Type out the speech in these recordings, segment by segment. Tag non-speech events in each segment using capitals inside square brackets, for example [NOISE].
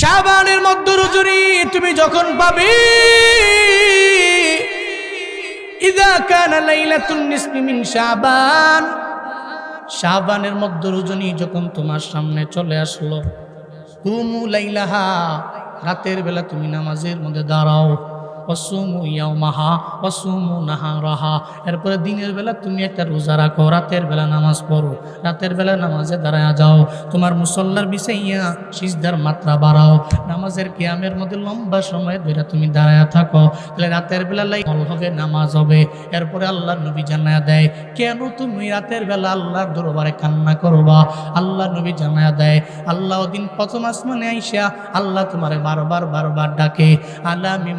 শাবানের মধ্য রুজুরি, তুমি যখন পাবে, ইদা কানা লাইলাতুন নিসফি মিন শাবান। শাবানের মধ্য রজনী যখন তোমার সামনে চলে আসলো, কুমু লাইলাহা, রাতের বেলা তুমি নামাজের মধ্যে দাঁড়াও। অসুমু ইয়ামাহা অসুমু নাহা রাহা এরপরে দিনের বেলা তুমি একটা রোজা রাখো, রাতের বেলা নামাজ পড়ো, রাতের বেলা নামাজে দাঁড়ায় যাও। তোমার মুসল্লার বিষাইয়া সিজদার মাত্রা বাড়াও। নামাজের কিয়ামের মধ্যে লম্বা সময় ধরে তুমি দাঁড়ায় থাকো। তাহলে রাতের বেলা লাই হবে, নামাজ হবে। এরপরে আল্লাহ নবী জানায়া দেয়, কেন তুমি রাতের বেলা আল্লাহর দরবারে কান্না করবা? আল্লাহ নবী জানায়া দেয়, আল্লাহ দিন প্রথম আসমানে আইসা আল্লাহ তোমারে বারবার বারবার ডাকে। আল্লাহ আলামি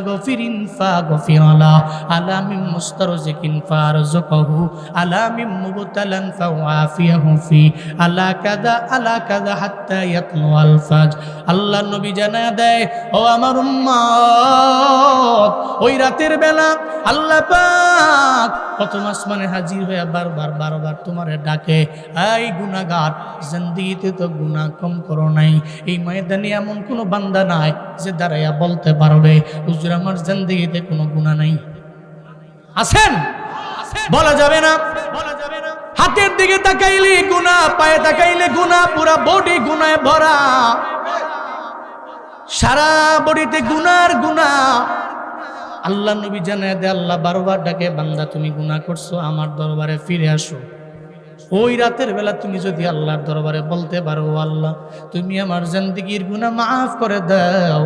মুস্তাগফিরিন ফা গফিরালা আলামি মুস্তারজিকিন ফা রযুকহু আলামি মুবতালান ফাওয়াফিয়াহু ফি, আলা কাদা আলা কাদা হাত্তা ইয়াতলু ফাজ আল্লাহ নবী জানায়া দেয়, ও আমার উম্মত, ওই রাতের বেলা আল্লাহ পাক প্রথম আসমানে হাজির হয়ে বারবার বারবার তোমারে ডাকে এই গুনাগার জিন্দিগিতে তো গুনাহ কম করো নাই, এই ময়দানে এমন কোনো বান্দা নাই যে দাঁড়াইয়া বলতে পারবে। হুজুর আমার জিন্দিগিতে কোনো গুনাহ নাই। আছেন বলা যাবে না। হাতের দিকে তাকাইলে গুনা পায়ে তাকাইলে গুনা পুরা বডি গুনায় ভরা। সারা বডিতে গুনার গুনা আল্লাহ নবী জানায় দে আল্লাহ বারবার ডাকে, বান্দা তুমি গুনাহ করছ, আমার দরবারে ফিরে আসো। ওই রাতের বেলা তুমি যদি আল্লাহর দরবারে বলতে পারো, আল্লাহ, তুমি আমার জিন্দিগির গুনাহ মাফ করে দাও।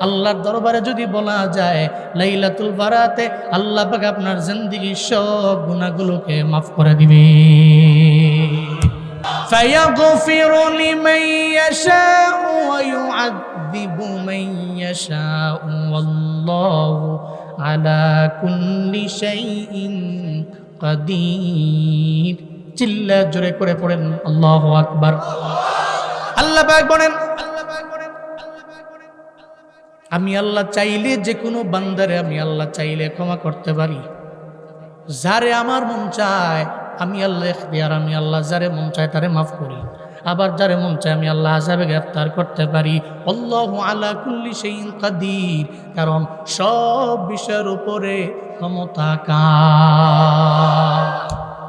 আল্লাহর দরবারে যদি বলা যায় লাইলাতুল বারাতে আল্লাহ পাক আপনার জিন্দিগির সব গুনাহগুলোকে মাফ করে দিবে فيغفر لمن يشاء ويعذب من يشاء والله على كل شيء قدير চিল্লা জোরে করে পড়েন আল্লাহু আকবার আল্লাহ পাক বলেন আমি আল্লাহ চাইলে যে কোনো বান্দারে আমি আল্লাহ চাইলে ক্ষমা করতে পারি। যারে আমার মন চায়, আমি আল্লাহ এখতিয়ার, আমি আল্লাহ যারে মন চায় তারে মাফ করি। আবার যারে মন চায় আমি আল্লাহ আজাবে গ্রেফতার করতে পারি। আল্লাহ আলা কুল্লি সেই কাদির, কারণ সব বিষয়ের উপরে ক্ষমতা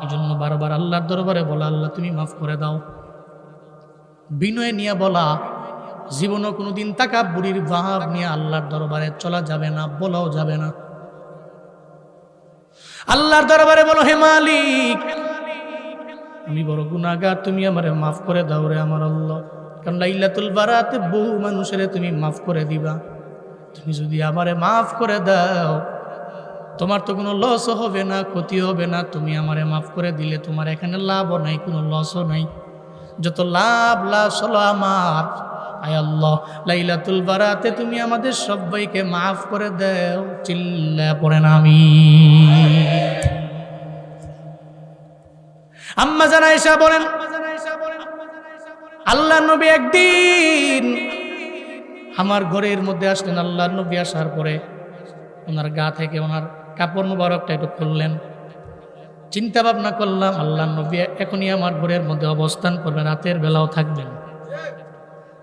এই জন্য বারবার আল্লাহর দরবারে বলা, আল্লাহ তুমি মাফ করে দাও। বিনয় নিয়ে বলা জীবনও কোনোদিন তাকা বুড়ির ভাব নিয়ে আল্লাহর দরবারে চলা যাবে না, বলাও যাবে না। আল্লাহর দরবারে বলো, হে মালিক, আমি বড় গুনাগার তুমি আমারে মাফ করে দাও রে আমার আল্লাহ। কারণ লাইলাতুল বারাতে বহু মানুষের তুমি মাফ করে দিবা। তুমি যদি আমারে মাফ করে দাও, তোমার তো কোনো লসও হবে না, ক্ষতি হবে না। তুমি আমারে মাফ করে দিলে তোমার এখানে লাভও নাই, কোনো লসও নাই। যত লাভ লাভ হলো আমার আয় আল্লাহ। লাইলাতুল বারাতে তুমি আমাদের সবাইকে মাফ করে দাও, চিল্লা পড়েন আমি আম্মা জানা বলেন, আল্লাহ নবী একদিন আমার ঘরের মধ্যে আসলেন, আল্লাহ নবী আসার পরে ওনার গা থেকে ওনার কাপড় মুবারকটা একটু খুললেন। চিন্তা ভাবনা করলাম, আল্লাহ নবী এখনই আমার ঘরের মধ্যে অবস্থান করবে, রাতের বেলাও থাকবেন।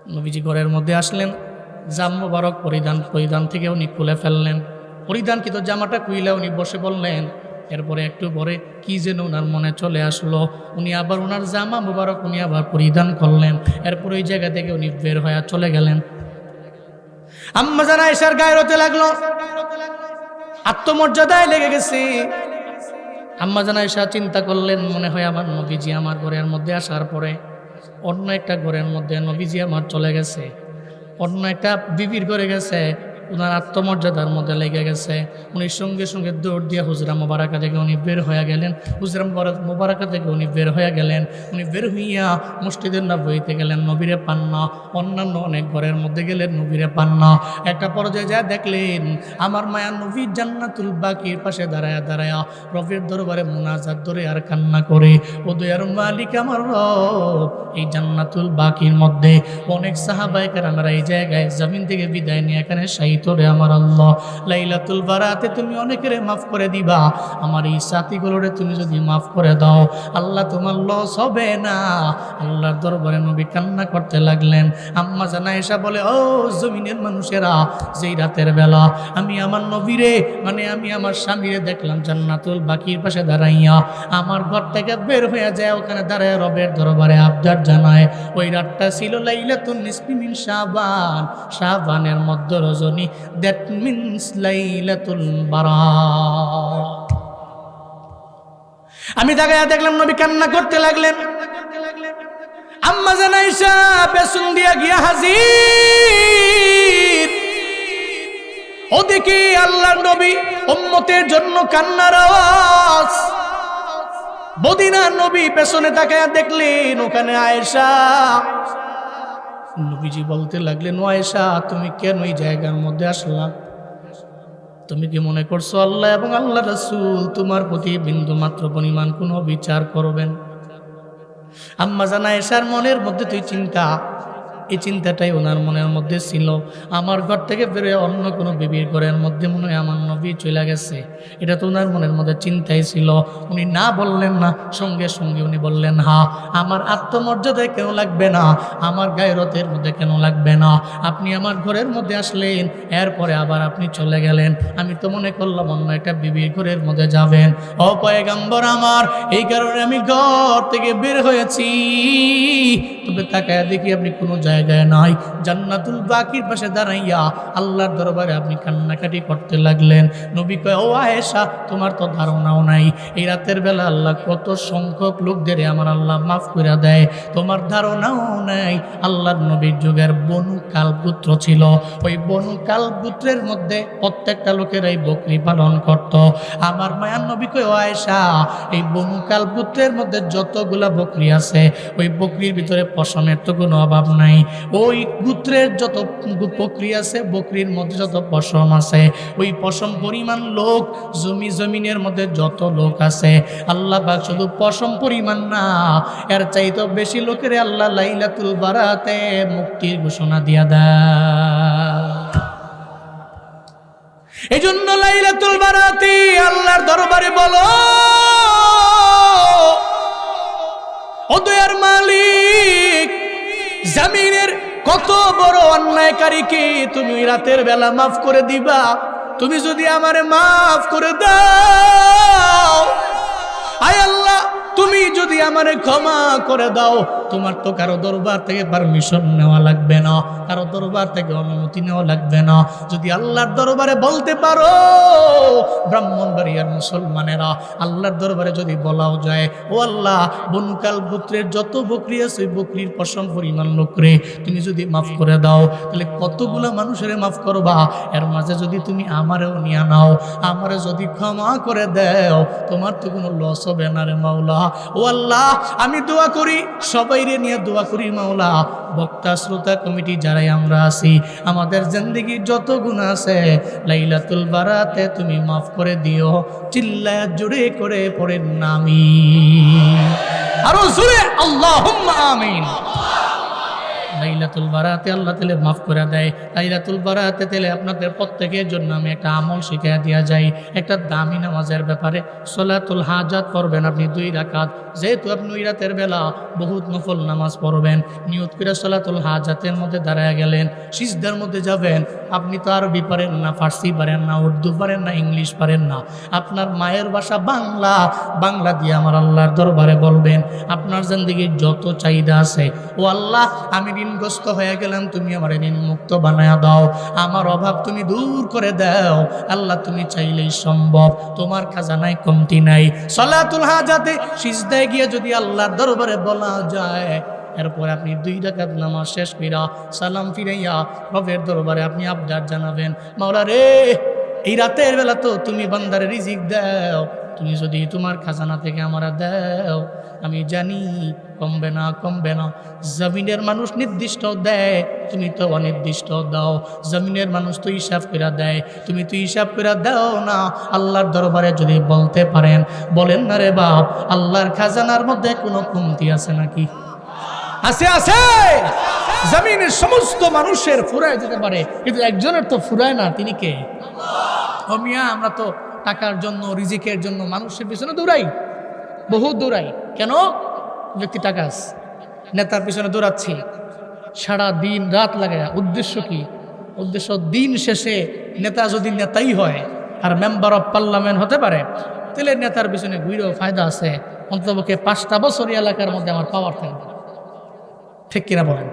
নবীজি ঘরের মধ্যে আসলেন, জাম মুবারক পরিধান পরিধান থেকে উনি খুলে ফেললেন। পরিধানকৃত জামাটা কুইলে উনি বসে বললেন, এরপরে একটু পরে কি যেন ওনার মনে চলে আসলো। উনি আবার ওনার জামা মুবারক উনি আবার পরিধান করলেন। এরপর ওই জায়গা থেকে উনি বের হয়ে চলে গেলেন। আম্মা জানা এসার গায়ে রতে লাগল। আত্মমর্যাদায় লেগে গেছে। আম্মা জানা এসা চিন্তা করলেন, মনে হয় আমার নবীজি আমার ঘরের মধ্যে আসার পরে অন্য একটা ঘরের মধ্যে নবীজি আমার চলে গেছে অন্য একটা বিবির ঘরে গেছে ওনার আত্মমর্যাদার মধ্যে লেগে গেছে। উনি সঙ্গে সঙ্গে দৌড় দিয়ে হুজরা মোবারকা থেকে উনি বের হয়ে গেলেন। হুজরা মোবারক থেকে উনি বের হয়ে গেলেন। উনি বের হইয়া মসজিদের না বইতে গেলেন, নবীরে পান্না অন্যান্য অনেক ঘরের মধ্যে গেলেন, নবীরে পান্না একটা পর্যায়ে যা দেখলেন, আমার মায়া নবী জান্নাতুল বাকির পাশে দাঁড়ায়া দাঁড়ায়া রবের দরবারে মুনাজাত ধরে আর কান্না করে, ও দয়ার মালিক আমার রব, এই জান্নাতুল বাকির মধ্যে অনেক সাহাবাহিকের আমরা এই জায়গায় জমিন থেকে বিদায় নিয়ে এখানে সাই চাইতো রে আমার আল্লাহ। লাইলাতুল বারাতে তুমি অনেকেরে মাফ করে দিবা। আমার এই সাথীগুলোরে তুমি যদি মাফ করে দাও, আল্লাহ তোমার লস হবে না। আল্লাহর দরবারে নবী কান্না করতে লাগলেন। আম্মা জানা এসা বলে, ও জমিনের মানুষেরা, যেই রাতের বেলা আমি আমার নবীরে মানে আমি আমার স্বামীরে দেখলাম জান্নাতুল বাকির পাশে দাঁড়াইয়া, আমার ঘর থেকে বের হয়ে যায়, ওখানে দাঁড়ায় রবের দরবারে আবদার জানায়। ওই রাতটা ছিল লাইলাতুন নিসফি মিন শাবান। শাবানের মধ্য রজনী দ্যাট মিনস লাইলাতুল বারাত আমি তাকায় দেখলাম, নবী কান্না করতে লাগলেন। আম্মা জানাইসা পেছন দিয়া গিয়া হাজির। ওদিকে আল্লাহর নবী উম্মতের জন্য কান্নার আওয়াজ। বদিনা নবী পেছনে তাকায় দেখলেন, ওখানে আয়েশা নবীজি বলতে লাগলেন আয়েশা, তুমি কেন ওই জায়গার মধ্যে আসলা? তুমি কি মনে করছ আল্লাহ এবং আল্লাহ রসুল তোমার প্রতি বিন্দু মাত্র পরিমাণ কোনো বিচার করবেন? আম্মা জানা এসার মনের মধ্যে তুই চিন্তা এই চিন্তাটাই ওনার মনের মধ্যে ছিল। আমার ঘর থেকে বেরোয় অন্য কোনো বিবির ঘরের মধ্যে মনে হয় আমার নবী চলে গেছে। এটা তো ওনার মনের মধ্যে চিন্তাই ছিল। উনি না বললেন না, সঙ্গে সঙ্গে উনি বললেন, হা, আমার আত্মমর্যাদায় কেন লাগবে না? আমার গায়রতের মধ্যে কেন লাগবে না? আপনি আমার ঘরের মধ্যে আসলেন, এরপরে আবার আপনি চলে গেলেন। আমি তো মনে করলাম অন্য একটা বিবির ঘরের মধ্যে যাবেন। ও পয়গাম্বর আমার, এই কারণে আমি ঘর থেকে বের হয়েছি। তবে তাকায় দেখি আপনি কোনো জায়গায় নাই। জান্নাতুল বাকির পাশে দাঁড়াইয়া আল্লাহর দরবারে আপনি কান্নাকাটি করতে লাগলেন। নবী কয়, ও আয়েশা, তোমার তো ধারণাও নাই। এই রাতের বেলা আল্লাহ কত সংখ্যক লোকদের আমার আল্লাহ মাফ করে দেয়। তোমার ধারণাও নাই। আল্লাহর নবীর যুগের বনু কালপুত্র ছিল। ওই বনু কালপুত্রের মধ্যে প্রত্যেকটা লোকের এই বকরি পালন করত। আমার মায়ার নবী কয়, ও আয়েশা, এই বনু কালপুত্রের মধ্যে যতগুলা বকরি আছে, ওই বকরির ভিতরে পশমের তো কোনো অভাব নাই। ওই গুত্রের যত বকরি আছে, বকরির মধ্যে যত পশম আছে, ওই পশম পরিমাণ লোক, জমি জমিনের মধ্যে যত লোক আছে, আল্লাহ পাক শুধু পশম পরিমাণ না, এর চাইতে বেশি লোকের আল্লাহ লাইলাতুল বারাতে মুক্তির ঘোষণা দিয়া দেয়। এই জন্য লাইলাতুল বারাতে আল্লাহর দরবারে বলো, ও দয়ার মালিক জামিনের কত বড় অন্যায়কারীকে তুমি রাতের বেলা মাফ করে দিবা। তুমি যদি আমার মাফ করে দাও আয় আল্লাহ, তুমি যদি আমারে ক্ষমা করে দাও, তোমার তো কারও দরবার থেকে পারমিশন নেওয়া লাগবে না, কারও দরবার থেকে অনুমতি নেওয়া লাগবে না। যদি আল্লাহর দরবারে বলতে পারো ব্রাহ্মণবাড়িয়ার মুসলমানেরা, আল্লাহর দরবারে যদি বলাও যায়, ও আল্লাহ, বনুকাল গোত্রের যত বকরি আছে, বকরির পশম পরিমাণ লোকরে তুমি যদি মাফ করে দাও, তাহলে কতগুলো মানুষের মাফ করবা? এর মাঝে যদি তুমি আমারেও নিয়ে নাও, আমারে যদি ক্ষমা করে দেও, তোমার তো কোনো লস হবে না রে মাওলা। ও আমি দোয়া করি সবাই রে নিয়ে দোয়া করি মাওলা। বক্তা, শ্রোতা কমিটি যারাই আমরা আছি, আমাদের জিন্দগি যত গুণ আছে, লাইলাতুল বারাতে তুমি মাফ করে দিও চিল্লা জুড়ে করে পড়ে নামি আরও জুড়ে আল্লাহ আমিন। লাইলাতুল বারাতে আল্লাহ তালে মাফ করে দেয়। লাইলাতুল বারাতে তেলে আপনাদের প্রত্যেকের জন্য আমি একটা আমল শিখিয়ে দেওয়া যাই। একটা দামি নামাজের ব্যাপারে সলাতুল হাজাত পড়বেন আপনি দুই রাকাত। যেহেতু আপনি ওই রাতের বেলা বহুত নফল নামাজ পড়বেন, নিয়ত করে সলাতুল হাজাতের মধ্যে দাঁড়ায় গেলেন, সিজদার মধ্যে যাবেন, আপনি তো আরবি পারেন না, ফার্সি পারেন না, উর্দু পারেন না, ইংলিশ পারেন না। আপনার মায়ের ভাষা বাংলা বাংলা দিয়ে আমার আল্লাহর দরবারে বলবেন, আপনার জিন্দগির যত চাহিদা আছে, ও আল্লাহ আমি ঋণগ্রস্ত হয়ে গেলাম তুমি আমার ঋণ মুক্ত বানায় দাও। আমার অভাব তুমি দূর করে দাও। আল্লাহ তুমি চাইলেই সম্ভব, তোমার খাজানায় কমতি নাই। সলাতুল হাজাতে, সিজদায় গিয়ে যদি আল্লাহর দরবারে বলা যায়, এরপর আপনি দুই ডাকাত নামাজ শেষ কইরা সালাম ফিরাইয়া রবের দরবারে আপনি আবদার জানাবেন। মাওলা রে এই রাতের বেলা তো তুমি বান্দারে রিজিক দাও। তুমি যদি তোমার খাজানা থেকে আমরা দাও, আমি জানি কমবে না কমবে না। জমিনের মানুষ নির্দিষ্ট দেয়, তুমি তো অনির্দিষ্ট দাও। জমিনের মানুষ তো হিসাব করে দেয়, তুমি তো হিসাব করে দাও না। আল্লাহর দরবারে যদি বলতে পারেন, বলেন না রে বাপ, আল্লাহর খাজানার মধ্যে কোনো কমতি আছে নাকি? আছে আছে! জমিনের সমস্ত মানুষের ফুরায় যেতে পারে, কিন্তু একজনের তো ফুরায় না, তিনি কে? ও মিয়া, আমরা তো টাকার জন্য, রিজিকের জন্য মানুষের পিছনে দৌড়াই। বহু দৌড়াই। কেন? ব্যক্তি টাকা আছে। নেতার পিছনে দৌড়াচ্ছি। সারা দিন রাত লাগে। উদ্দেশ্য কি? উদ্দেশ্য দিন শেষে নেতা যদি নেতাই হয়, আর মেম্বার অফ পার্লামেন্ট হতে পারে, তাহলে নেতার পিছনে ঘুরেও ফায়দা আছে। অন্ততপক্ষে পাঁচটা বছর এলাকার মধ্যে আমার পাওয়ার থাকবে। ঠিক কিনা বলেন?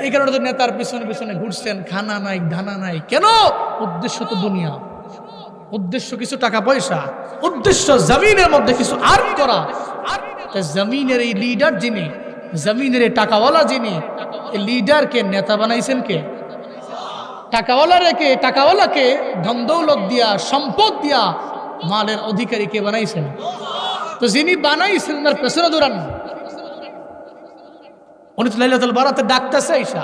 এই কারণে নেতার পিছনে পিছনে ঘুরছেন। খানা নাই ধানা নাই। কেন? উদ্দেশ্য তো দুনিয়া। উদ্দেশ্য কিছু টাকা পয়সা, উদ্দেশ্য জমিনের মধ্যে কিছু আর্ন করা। জমিনের এই লিডার যিনি, জমিনের এই টাকাওয়ালা যিনি, এই লিডারকে নেতা বানাইছেন কে? টাকাওয়ালা রেখে টাকাওয়ালাকে ধন দিয়া, সম্পদ দিয়া মালের অধিকারী কে বানাইছেন? তো যিনি বানাইছেন তার পেছনে দৌড়ান। উনি তো লাইলাতুল বারাতে ডাকতেছে আইসা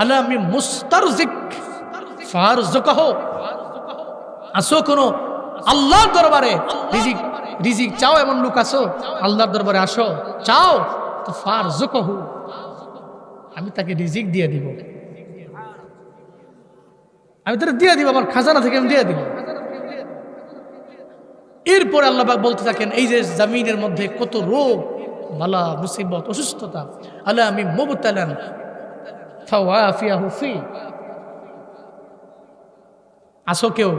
আল্লাহ আমি মুস্তারজিক ফারজুকাহ। আসো কোনো আল্লাহর দরবারে। রিজিক রিজিক চাও এমন লোক আসো, আল্লাহর দরবারে আসো। চাও, তো ফারজুকাহু আমি তাকে রিজিক দিয়ে দিব। আমি তাকে দিয়ে দিব, আমার খাজানা থেকে আমি দিয়ে দিব। এরপরে আল্লাহ পাক বলতে থাকেন, এই যে জামিনের মধ্যে কত রোগ, বালা, মুসিবত, অসুস্থতা আল্লাহ আমি মুবতালান আসো কেউ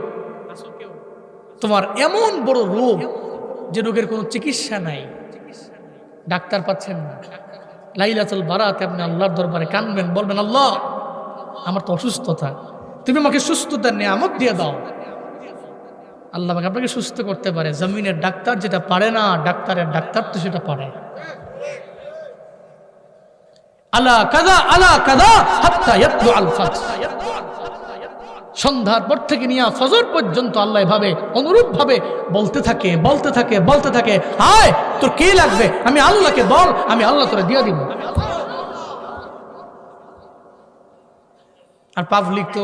তোমার এমন বড় রোগ যে রোগের কোনো চিকিৎসা নাই। ডাক্তার পাচ্ছেন না। লাইলাতুল বারাতে আপনি আল্লাহর দরবারে কানবেন বলবেন, আল্লাহ, আমার তো অসুস্থতা। তুমি আমাকে সুস্থতার নিয়ামত দিয়ে দাও। আল্লাহ আপনাকে সুস্থ করতে পারে। জমিনের ডাক্তার যেটা পারে না, ডাক্তারের ডাক্তার তো সেটা পারে। আলা কাদা আলা কাদা হাত্তা ইয়াতলু আল ফাজর সন্ধ্যার পর থেকে নিয়ে ফজর পর্যন্ত আল্লাহ ভাবে অনুরূপ ভাবে বলতে থাকে বলতে থাকে বলতে থাকে। হায় তোর কে লাগবে? আমি আল্লাহকে বল, আমি আল্লাহ তোরে দিয়ে দিব। আর পাবলিক তো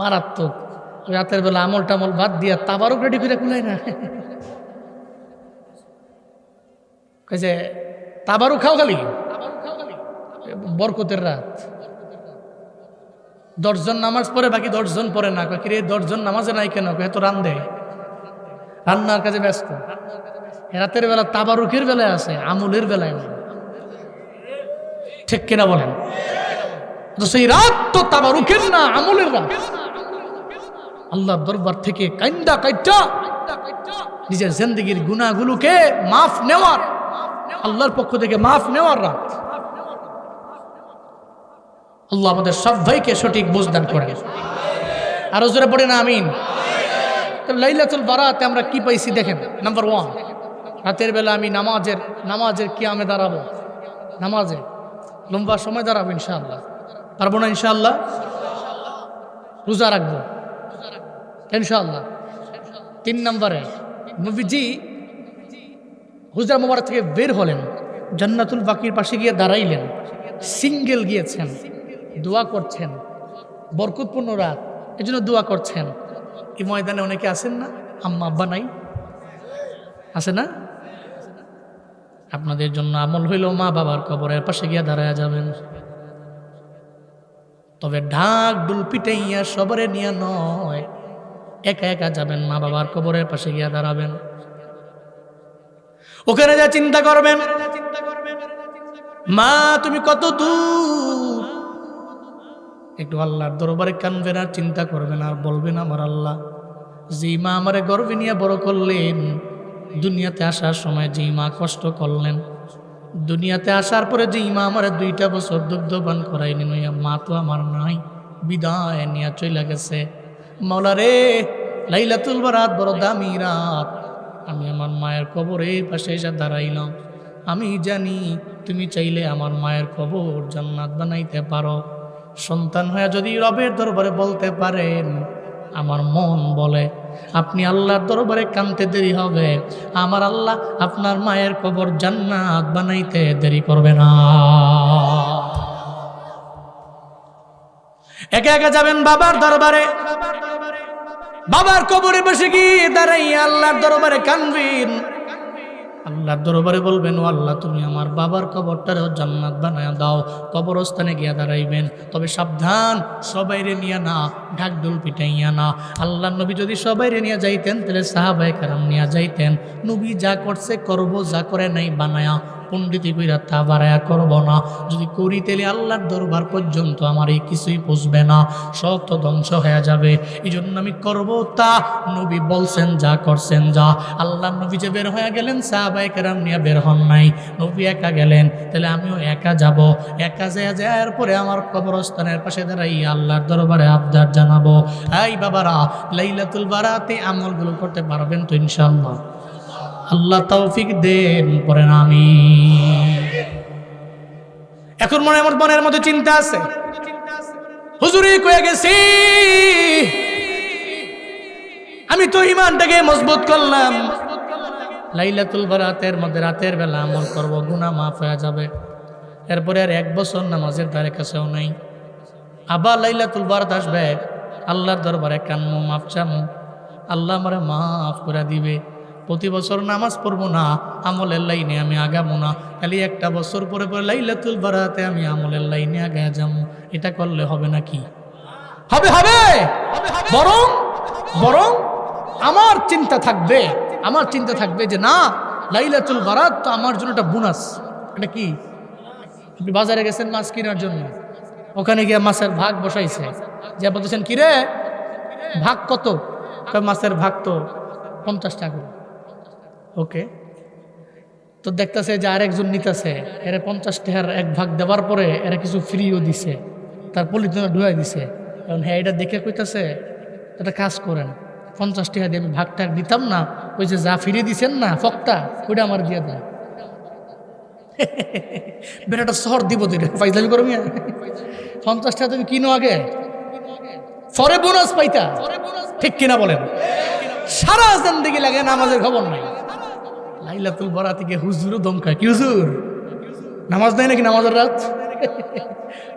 মারাত্মক। রাতের বেলা আমল টামল বাদ দিয়া তাবারও রেডি করে কুলাই না। যে তাবারও খাও খালি। বরকতের রাত। দশজন নামাজ পড়ে, বাকি দশজন পড়ে না। কিরে দশজন নামাজে নাই কেন? এত রান দেয় রান্নার কাজে ব্যস্ত। রাতের বেলা তাবারুকের বেলায় আছে, আমলের বেলায় নেই ঠিক কিনা বলেন? তো সেই রাত তো তাবারুকের না, আমলের রাত। আল্লাহ দরবার থেকে কাইন্দা কাইটা নিজের জিন্দগির গুণাগুলোকে মাফ নেওয়ার, আল্লাহর পক্ষ থেকে মাফ নেওয়ার রাত। আল্লাহ আমাদের সব ভাইকে সঠিক বুঝদান করে আরও জোরে পড়ে না আমিন লাইলাতুল বারাতে আমরা কি পাইছি দেখেন নাম্বার ওয়ান রাতের বেলা আমি নামাজের নামাজের কি আমি দাঁড়াবো। নামাজে লম্বা সময় দাঁড়াবো, ইনশাআল্লাহ। পারব না, ইনশাআল্লাহ? রোজা রাখব। ইনশাআল্লাহ। তিন নম্বরে, নবীজি হুজরা মোবারক থেকে বের হলেন, জান্নাতুল বাকির পাশে গিয়ে দাঁড়াইলেন, সিঙ্গেল গিয়েছেন। দোয়া করছেন। বরকতপূর্ণ রাত। এই জন্য দোয়া করছেন। এই ময়দানে অনেকে আছেন না? আম্মা, আব্বা নাই? আছে না? আপনাদের জন্য আমল হইল মা বাবার কবরের পাশে গিয়া দাঁড়ায় যাবেন। তবে ঢাক ডুল পিটাইয়া সবরে নিয়ে নয়। একা একা যাবেন, মা বাবার কবরের পাশে গিয়া দাঁড়াবেন। ওখানে যা চিন্তা করবেন, মা, তুমি কত দূর? একটু আল্লাহর দরবারে কানবেন আর চিন্তা করবেন আর বলবেন, আমার আল্লাহ যে মা আমারে গর্বে নিয়ে বড় করলেন, দুনিয়াতে আসার সময় যে মা কষ্ট করলেন, দুনিয়াতে আসার পরে যে মা আমারে দুইটা বছর দুগ্ধবান করাইনি নইয়া মা তো আমার নাই, বিদায় নিয়ে চলে গেছে। মাওলা রে, লাইলাতুল বারাত বড় দামি রাত। আমি আমার মায়ের কবরে পাশে এসে দাঁড়াইলাম। আমি জানি তুমি চাইলে আমার মায়ের কবর জান্নাত বানাইতে পারো। সন্তান হয়ে যদি রবের দরবারে বলতে পারেন, আমার মন বলে, আপনি আল্লাহর দরবারে কানতে দেরি হবে, আমার আল্লাহ আপনার মায়ের কবর জান্নাত বানাইতে দেরি করবে না। একে একে যাবেন বাবার দরবারে, বাবার কবরে বসে গিয়ে দাঁড়াই আল্লাহর দরবারে কানবেন। আল্লাহর দরবারে বলবেন, ও আল্লাহ, তুমি আমার বাবার কবরটারেও জান্নাত বানায় দাও, কবরস্থানে গিয়া দাঁড়াইবেন। তবে সাবধান, সবাইরে নিয়ে না ঢাকডোল পিটাইয়া না। আল্লাহ নবী যদি সবাইরে নিয়ে যাইতেন, তাহলে সাহাবাই কারাম নিয়ে যাইতেন। নবী যা করছে, করব, যা করে নাই, বানায়া পণ্ডিতি কইরা তা বাড়ায়া করব না। যদি করি তাহলে আল্লাহর দরবার পর্যন্ত আমার এই কিছুই পুষবে না। সব তো ধ্বংস হয়ে যাবে। এই জন্য আমি করব তা। নবী বলছেন, যা করছেন, যা। আল্লাহ নবী যে বের হয়ে গেলেন সাহাবাই কেরাম নিয়ে বের হন নাই। নবী একা গেলেন, তাহলে আমিও একা যাব। একা যায় যাওয়ার পরে আমার কবরস্থানের পাশে দাঁড়াই আল্লাহর দরবারে আবদার জানাব। এই বাবারা, লাইলাতুল বারাতে আমলগুলো করতে পারবেন তো ইনশাআল্লাহ। আল্লাহ তৌফিক দেন, পড়েন আমি এখন মনে আমার মনের মধ্যে চিন্তা আছে। হুজুরি কয়ে গেছি, আমি তো ইমানটাকে মজবুত করলাম। লাইলাতুল বারাতের মধ্যে রাতের বেলা আমল করব, গুনাহ মাফ হয়ে যাবে। এরপরে আর এক বছর নামাজের ধারে কাছেও নাই। আবার লাইলাতুল বারাত আসবে, আল্লাহর দরবারে কানমু মাফ চামু। আল্লাহ আমারে মাফ করে দিবে। প্রতি বছর নামাজ পড়ব না, আমলের লাইনে আমি আগামো না। খালি একটা বছর পরে পরে লাইলাতুল বারাতে আমি আমলের লাইনে আগায় যাব। এটা করলে হবে নাকি হবে হবে! বরং বরং আমার চিন্তা থাকবে, আমার চিন্তা থাকবে যে না, লাইলাতুল বারাত তো আমার জন্য একটা বোনাস। এটা কি? আপনি বাজারে গেছেন মাছ কেনার জন্য। ওখানে গিয়ে মাছের ভাগ বসাইছে। যে বলতেছেন কি রে ভাগ কত? মাছের ভাগ তো পঞ্চাশ টাকা ওকে। তো দেখতেছে যে আরেকজন নিতেছে, এরা পঞ্চাশ টাকার এক ভাগ দেওয়ার পরে এরা কিছু ফ্রিও দিছে, তার পলিথিনে ঢুয়াই দিছে। কারণ হ্যাঁ এটা দেখে কইতাছে এটা কাজ করেন, পঞ্চাশ টাকা দিয়ে আমি ভাগটা দিতাম না, ওই যে যা ফিরিয়ে দিছেন না, ফকটা, ওইটা আমার দিয়ে দেন। [LAUGHS] বেটাটা শহর দিব তুই ফাইজলামি করবি পঞ্চাশ টাকা তুমি কিনো আগে? ফরে বোনাস পাইতা। ঠিক কিনা বলেন? সারা জিন্দগি লাগে নামাজের খবর নাই। লাইলাতুল বরা থেকে হুজুরও দমকা। কি হুজুর? নামাজ নাই নাকি নামাজের রাত?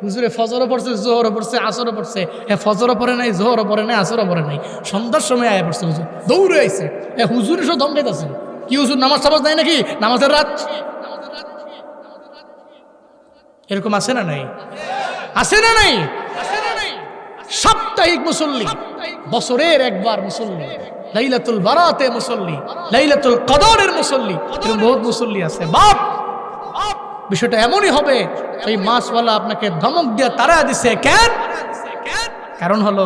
হুজুরে ফজরও পড়ছে, জোহরও পড়ছে, আসরও পড়ছে। হ্যাঁ ফজরও পড়ে নাই, জোহরও পড়ে নাই, আসরও পড়ে নাই। সন্ধ্যার সময় আয়া পড়ছে হুজুর। দৌড়ে আইছে। হ্যাঁ হুজুরে সব আছে কি হুজুর, নামাজ টামাজ নাই নাকি? নামাজের রাত? এরকম আছে না নাই? আছে না নাই? সাপ্তাহিক মুসল্লি। বছরের একবার মুসল্লি। লাইলাতুল বারাতে মুসল্লি, লাইলাতুল কদরের মুসল্লি। এরকম বহুত মুসল্লি আছে। বাপ! বিষয়টা এমনই হবে, এই মাসওয়ালা আপনাকে ধমক দিয়ে তারা দিছে কেন? কারণ হলো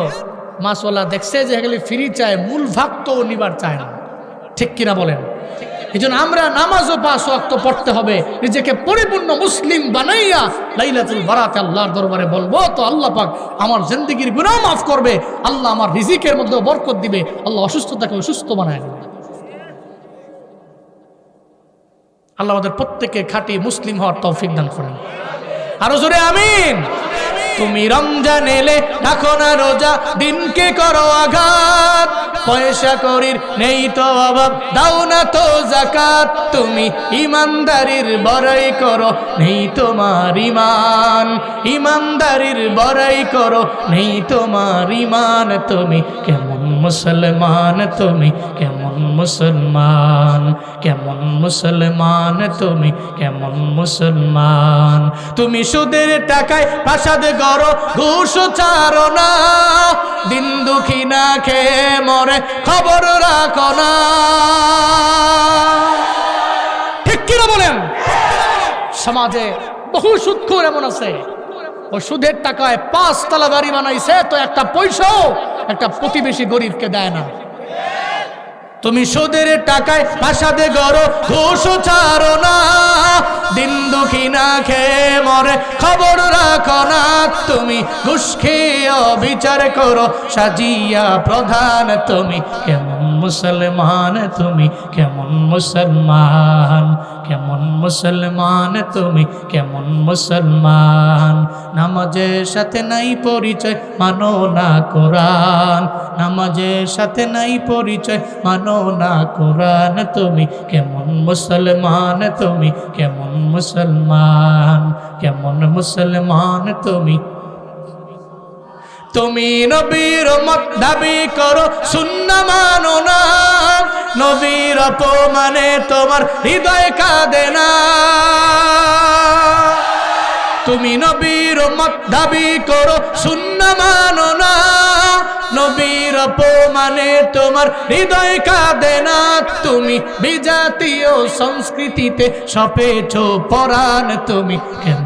মাসওয়ালা দেখছে যে এগুলি ফ্রি চায়, মূল ভাগ তো নিবার চায় না। ঠিক কিনা বলেন? এই জন্য আমরা নামাজও পাঁচ ওয়াক্ত পড়তে হবে। নিজেকে পরিপূর্ণ মুসলিম বানাইয়া লাইলাতুল বারাতে আল্লাহর দরবারে বলব, তো আল্লাহ পাক আমার জিন্দগির গুনাহ মাফ করবে। আল্লাহ আমার রিজিকের মধ্যে বরকত দিবে। আল্লাহ অসুস্থতাকে সুস্থ বানায় দেবে। আল্লাহ আমাদের প্রত্যেকে খাঁটি মুসলিম হওয়ার তৌফিক দান করেন। আরও জোরে আমিন। তুমি রমজান এলে রাখো না রোজা, দিনকে করো আঘাত। পয়সা করির নেই তো অভাব। দাও না তো জাকাত তুমি ইমানদারির বড়াই করো, নেই তোমার ইমান ইমানদারির বড়াই করো, নেই তোমার ইমান তুমি কেমন মুসলমান, তুমি কেমন মুসলমান? কেমন মুসলমান, তুমি কেমন মুসলমান? তুমি সুদের টাকায় প্রাসাদ গড়ো, ঘুষ চারো না। দিন দুঃখী না খেয়ে মরে খবর রাখো না। ঠিক কিনা বলেন? সমাজে বহু সুদখোর এমন আছে। ও সুদের টাকায় পাঁচ তলা বাড়ি বানাইছে, তো একটা পয়সাও একটা প্রতিবেশী গরিবকে দেয় না। তুমি সুদের টাকায় প্রাসাদে গড়ো, ঘুষ ছাড়ো না, দিন দুঃখী না খেয়ে মরে খবর রাখো না, তুমি ঘুষ খেয়ে বিচার করো, সাজিয়া প্রধান তুমি। কেমন মুসলমান তুমি, কেমন মুসলমান কেমন মুসলমান তুমি, কেমন মুসলমান। নামাজের সাথে নাই পরিচয়, মানো না কোরআন। নামাজের সাথে নাই পরিচয়, মানো না কোরআন তুমি, কেমন মুসলমান তুমি, কেমন মুসলমান কেমন মুসলমান তুমি? তুমি নবীর মত দাবি করো শূন্য মানো না। নবীর অপমানে তোমার হৃদয় কাঁদে না। তুমি নবীর মত দাবি করো শূন্য মানো না। নবীর অপমানে তোমার হৃদয় কাঁদে না। তুমি বিজাতীয় সংস্কৃতিতে সপেছ পরাণ তুমি। কেমন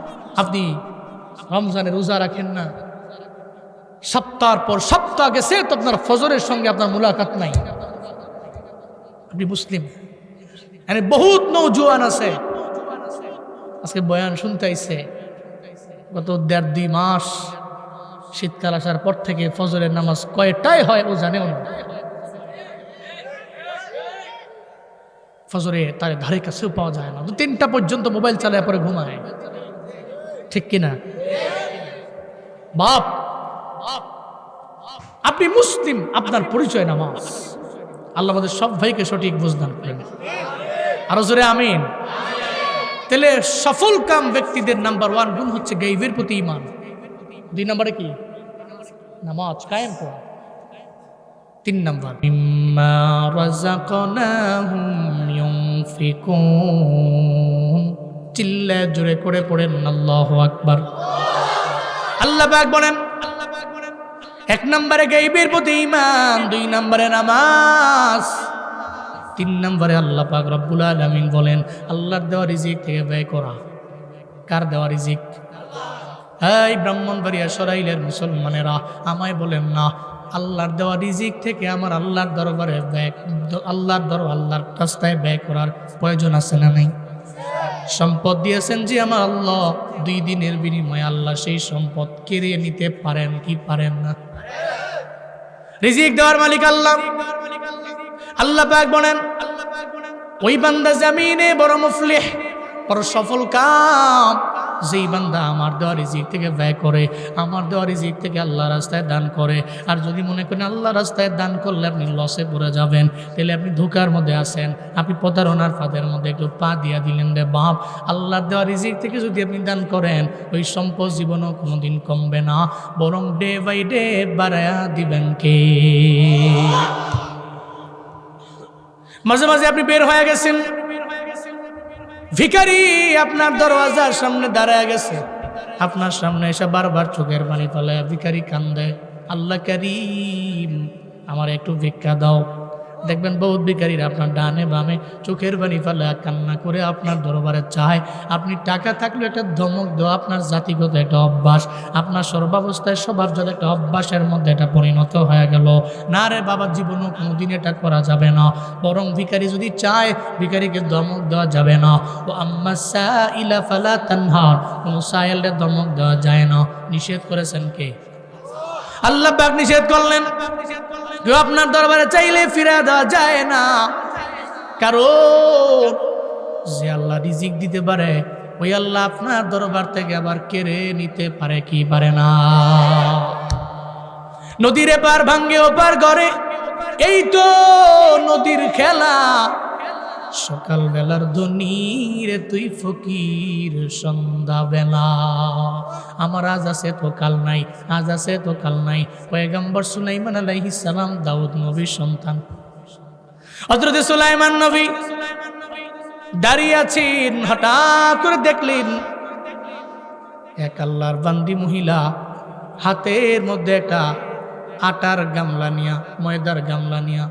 আপনি রমজানের রোজা রাখেন না। সপ্তাহ পর সপ্তাহ গেছে তো আপনার ফজরের সঙ্গে আপনার মুলাকাত নাই। আপনি মুসলিম। এখানে বহুত নৌজোয়ান আছে। আজকে বয়ান শুনতে আইছে। গত দেড় দুই মাস শীতকাল আসার পর থেকে ফজরের নামাজ কয়টাই হয় ও জানেও না। ফজরে তার ধারে কাছেও পাওয়া যায় না। দু তিনটা পর্যন্ত মোবাইল চালায় পরে ঘুমায়। ঠিক কিনা? বাপ আপনি মুসলিম, আপনার পরিচয় নামাজ। আল্লাহ আমাদের সব ভাইকে সঠিক বুঝদান করেন। আরও জোরে আমিন। তাহলে সফল কাম ব্যক্তিদের নাম্বার ওয়ান গুণ হচ্ছে গাইবের প্রতি ইমান দুই নম্বরে কি? নামাজ কায়েম করা। তিন নম্বর। মিম্মা রাযাকনাহুম ইউনফিকুন। চিল্লা জোরে করে পড়েন, আল্লাহ আকবার। আল্লাহ বলেন, এক নম্বরে গাইবের প্রতি ইমান দুই নম্বরে নামাজ। তিন নম্বরে আল্লাহ পাক রব্বুল আলামিন বলেন, আল্লাহর দেওয়া রিজিক থেকে ব্যয় করা। কার দেওয়া রিজিক? এই ব্রাহ্মণবাড়িয়া সরাইলের মুসলমানেরা আমায় বলেন, না, আল্লাহর দেওয়া রিজিক থেকে আমার আল্লাহর দরবারে ব্যয়, আল্লাহর দর আল্লাহর রাস্তায় ব্যয় করার প্রয়োজন আছে না নাই? সম্পদ দিয়েছেন যে আমার আল্লাহ। দুই দিনের বিনিময়ে আল্লাহ সেই সম্পদ কেড়ে নিতে পারেন কি পারেন না। রিজিক দেওয়ার মালিক আল্লাহ। আল্লাহ পাক বলেন, ওই বান্দা জামিনে বড় মুফলিহ, বড় সফল কাম যেই বান্দা আমার দেওয়া রিজিক থেকে ব্যয় করে, আমার দেওয়া রিজিক থেকে আল্লাহ রাস্তায় দান করে, আর যদি মনে করেন আল্লাহ রাস্তায় দান করলে আপনি লসে পড়ে যাবেন, তাহলে আপনি ধোকার মধ্যে আসেন আপনি প্রতারণার ফাঁদের মধ্যে একটু পা দিয়া দিলেন রে বাপ, আল্লাহর দেওয়া রিজিক থেকে যদি আপনি দান করেন, ওই সম্পদ জীবনও কোনোদিন কমবে না, বরং ডে বাই ডে বাড়ায়া দিবেন কে? মাঝে মাঝে আপনি বের হয়ে গেছেন ভিখারি, আপনার দরওয়াজার সামনে দাঁড়ায় গেছে। আপনার সামনে এসে বারবার চোখের পানি ফেলায় ভিকারি কান্দে, আল্লাহ করিম, আমার একটু ভিক্ষা দাও। দেখবেন বহুত ভিখারিরা আপনার ডানে বামে চোখের পানি ফেলে কান্না করে আপনার দরবারে চায়। আপনি টাকা থাকলে একটা ধমক দেওয়া আপনার জাতিগত একটা অভ্যাস। আপনার সর্বাবস্থায় সবার স্বভাবজাত একটা অভ্যাসের মধ্যে এটা পরিণত হয়ে গেল। না রে বাবা জীবনও কোনোদিন এটা করা যাবে না। বরং ভিকারি যদি চায় ভিকারিকে ধমক দেওয়া যাবে না। ও আম্মা সা ইলা ফালা তানহার, কোনো সায়েলের ধমক দেওয়া যায় না। নিষেধ করেছেন কে? আল্লাহ পাক নিষেধ করলেন। আপনার দরবারে চাইলে ফিরে দেওয়া যায় না। কারণ যে আল্লাহ রিজিক দিতে পারে, ওই আল্লাহ আপনার দরবার থেকে আবার কেড়ে নিতে পারে কি পারে না। নদীর এপার ভাঙ্গে পার করে এই তো নদীর খেলা। সকাল বেলার রে তুই ফকির সন্ধ্যা বেলা আমার আজ আছে তো কাল নাই, আজ আছে তো কাল নাই। পয়গম্বর সুলাইমান আলাইহিস সালাম, দাউদ নবীর সন্তান। হযরত সুলাইমান নবী দাঁড়িয়ে আছেন, হঠাৎ করে দেখলেন এক আল্লাহর বান্দি মহিলা হাতের মধ্যে একটা আটার গামলা নিয়া, ময়দার গামলা নিয়া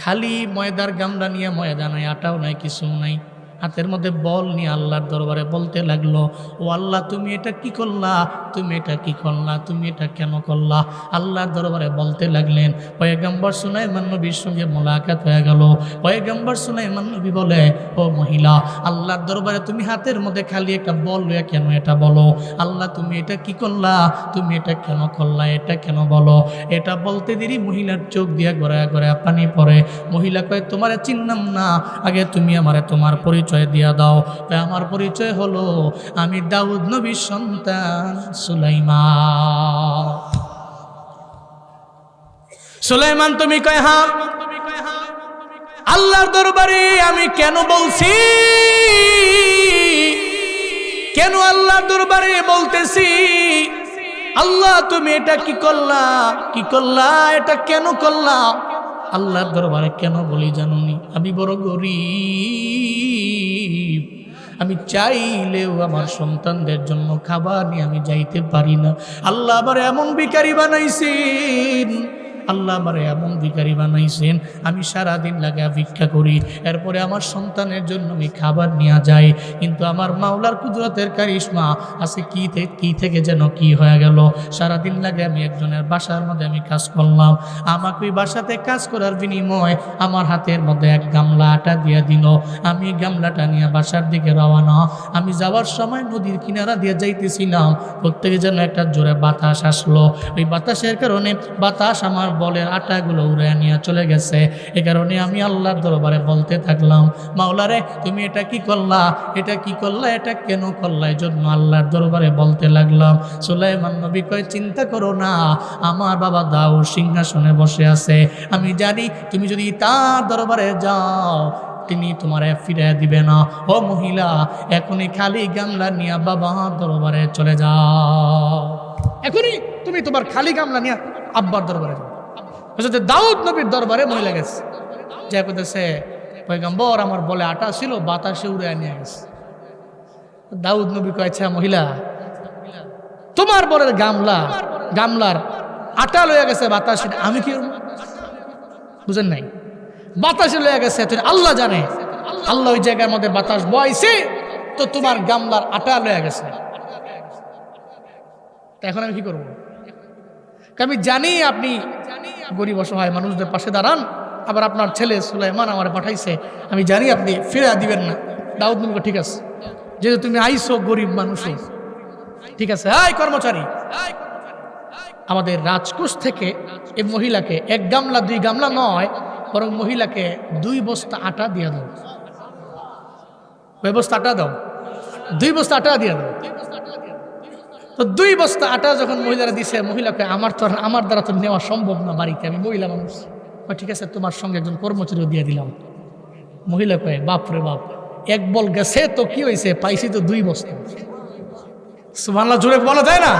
খালি ময়দার গামলা নিয়ে ময়দা নাই আটাও নাই কিছু নাই। হাতের মধ্যে বল নিয়ে আল্লাহর দরবারে বলতে লাগল, ও আল্লাহ, তুমি এটা কি করলা? তুমি এটা কি করলা? তুমি এটা কেন করলা? আল্লাহর দরবারে বলতে লাগলেন, পয়গম্বর সুনাইমান নবীর সঙ্গে মোলাকাত হয়ে গেল। পয়গম্বর সুনাইমান নবী বলে, ও মহিলা, আল্লাহর দরবারে তুমি হাতের মধ্যে খালি একটা বল লইয়া কেন এটা বলো? আল্লাহ, তুমি এটা কি করলা? তুমি এটা কেন করলা? এটা কেন বলো? এটা বলতে দেরি মহিলার চোখ দিয়ে গড়ায় গড়ায় পানি পড়ে। মহিলা কয়, তোমারে চিনলাম না। আগে তুমি আমারে তোমার পরিচয় দিয়া দাও। তাই আমার পরিচয় হলো, আমি দাউদ নবীর সন্তান সুলাইমা সুলাইমান, তুমি কয় হ্যাঁ আল্লাহর দরবারে আমি কেন বলছি? কেন আল্লাহর দরবারে বলতেছি? আল্লাহ, তুমি এটা কি করলা? কি করলা? এটা কেন করলা? আল্লাহর দরবারে কেন বলি জানুনি? আমি বড় গরিব। আমি চাইলেও আমার সন্তানদের জন্য খাবার নিয়ে আমি যাইতে পারি না। আল্লাহ আবার এমন বিকারি বানাইছেন। আল্লাহ আমার এমন ভিকারি বানাইছেন, আমি সারা দিন লাগা ভিক্ষা করি, এরপরে আমার সন্তানের জন্য আমি খাবার নিয়ে যাই, কিন্তু আমার মাওলার কুদরতের কারিশমা আছে কি থেকে কি থেকে যেন কি হয়ে গেল। সারা দিন লাগে আমি একজনের বাসার মধ্যে আমি কাজ করলাম, আমাকে ওই বাসাতে কাজ করার বিনিময় আমার হাতের মধ্যে এক গামলা আটা দিয়ে দিল। আমি গামলাটা নিয়ে বাসার দিকে রওয়ানা আমি যাওয়ার সময় নদীর কিনারা দিয়ে যাইতেছিলাম, প্রত্যেকে যেন একটা জোরে বাতাস আসলো। ওই বাতাসের কারণে বাতাস আমার বলের আটাগুলো উড়ে নিয়ে চলে গেছে। এ কারণে আমি আল্লাহর দরবারে বলতে থাকলাম, মাওলারে, তুমি এটা কি করলা? এটা কি করলা? এটা কেন করলা? এই জন্য আল্লাহর দরবারে বলতে লাগলাম, সুলাইমান নবী কয়, চিন্তা করো না, আমার বাবা দাও সিংহাসনে বসে আছে। আমি জানি তুমি যদি তার দরবারে যাও, তিনি তোমার ফিরে দিবে না। ও মহিলা, এখনই খালি গামলা নিয়ে বাবা দরবারে চলে যাও। এখনই তুমি তোমার খালি গামলা নিয়ে আব্বার দরবারে যাও। হচ্ছে দাউদ নবীর দরবারে মহিলা গেছে। যা করতেছে পয়গম্বর, আমার বলে আটা ছিল, বাতাসে উড়ে নিয়ে গেছে। দাউদ নবী কয়েছে মহিলা, তোমার বলের গামলা, গামলার আটা লইয়া গেছে, বাতাসে আমি কি? বুঝেন নাই? বাতাসে লইয়া গেছে তুমি আল্লাহ জানে। আল্লাহ ওই জায়গার মধ্যে বাতাস বয়সে তো তোমার গামলার আটা লয়ে গেছে। এখন আমি কি করব? আমি জানি আপনি গরিব অসহায় মানুষদের পাশে দাঁড়ান। আবার আপনার ছেলে সুলাইমান আমার পাঠাইছে, আমি জানি আপনি ফিরে দিবেন না। দাউদ নবীকে ঠিক আছে। যেহেতু তুমি আইসো গরিব মানুষ ঠিক আছে। হাই কর্মচারী, আমাদের রাজকোষ থেকে এই মহিলাকে এক গামলা, দুই গামলা নয়, বরং মহিলাকে দুই বস্তা আটা দিয়ে দাও। বস্তা আটা দাও? দুই বস্তা আটা দিয়ে দাও। তো দুই বস্তা আটা যখন মহিলারা দিছে মহিলাকে আমার তো আমার দ্বারা তো নেওয়া সম্ভব না বাড়িতে, আমি মহিলা মানুষ। ঠিক আছে, তোমার সঙ্গে একজন কর্মচারীও দিয়ে দিলাম। মহিলা কয়ে, বাপ রে বাপ, এক বল গেছে তো কি হয়েছে? পাইছি তো দুই বস্তা। সুমানলা জুড়ে বলা যায় না?